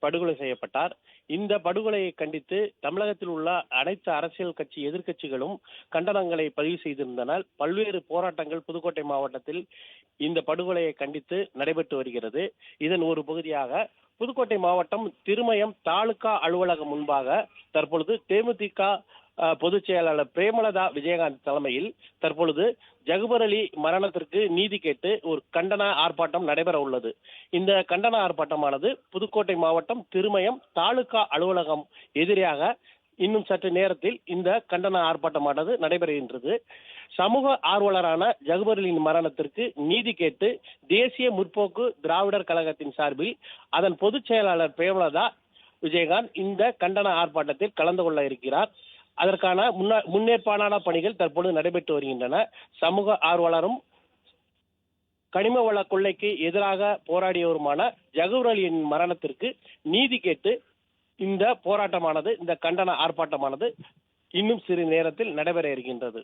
படுகொலை செய்யப்பட்டார். இந்த படுகொலையை கண்டித்து தமிழகத்தில் உள்ள அனைத்து அரசியல் கட்சி எதிர்க்கட்சிகளும் கண்டனங்களை பதிவு செய்திருந்தனர். பல்வேறு போராட்டங்கள் புதுக்கோட்டை மாவட்டத்தில் இந்த படுகொலையை கண்டித்து நடைபெற்று வருகிறது. இதன் ஒரு பகுதியாக புதுக்கோட்டை மாவட்டம் திருமயம் தாலுகா அலுவலகம் முன்பாக தற்பொழுது தேமுதிக பொதுச் செயலாளர் பிரேமலதா விஜயகாந்த் தலைமையில் தற்பொழுது ஜகுபர் அலி மரணத்திற்கு நீதி கேட்டு ஒரு கண்டன ஆர்ப்பாட்டம் நடைபெற உள்ளது. இந்த கண்டன ஆர்ப்பாட்டமானது புதுக்கோட்டை மாவட்டம் திருமயம் தாலுகா அலுவலகம் எதிராக இன்னும் சற்று நேரத்தில் இந்த கண்டன ஆர்ப்பாட்டமானது நடைபெறுகின்றது. சமூக ஆர்வலரான ஜகுபர்லின் மரணத்திற்கு நீதி கேட்டு தேசிய முற்போக்கு திராவிடர் கழகத்தின் சார்பில் அதன் பொதுச் செயலாளர் பிரேமலதா விஜயகாந்த் இந்த கண்டன ஆர்ப்பாட்டத்தில் கலந்து கொள்ள இருக்கிறார். அதற்கான முன்னா முன்னேற்பாடான பணிகள் தற்பொழுது நடைபெற்று வருகின்றன. சமூக ஆர்வலரும் கனிம வள கொள்ளைக்கு எதிராக போராடியவருமான ஜகூர் அலியின் மரணத்திற்கு நீதி கேட்டு இந்த போராட்டமானது இந்த கண்டன ஆர்ப்பாட்டமானது இன்னும் சிறு நேரத்தில் நடைபெற இருக்கின்றது.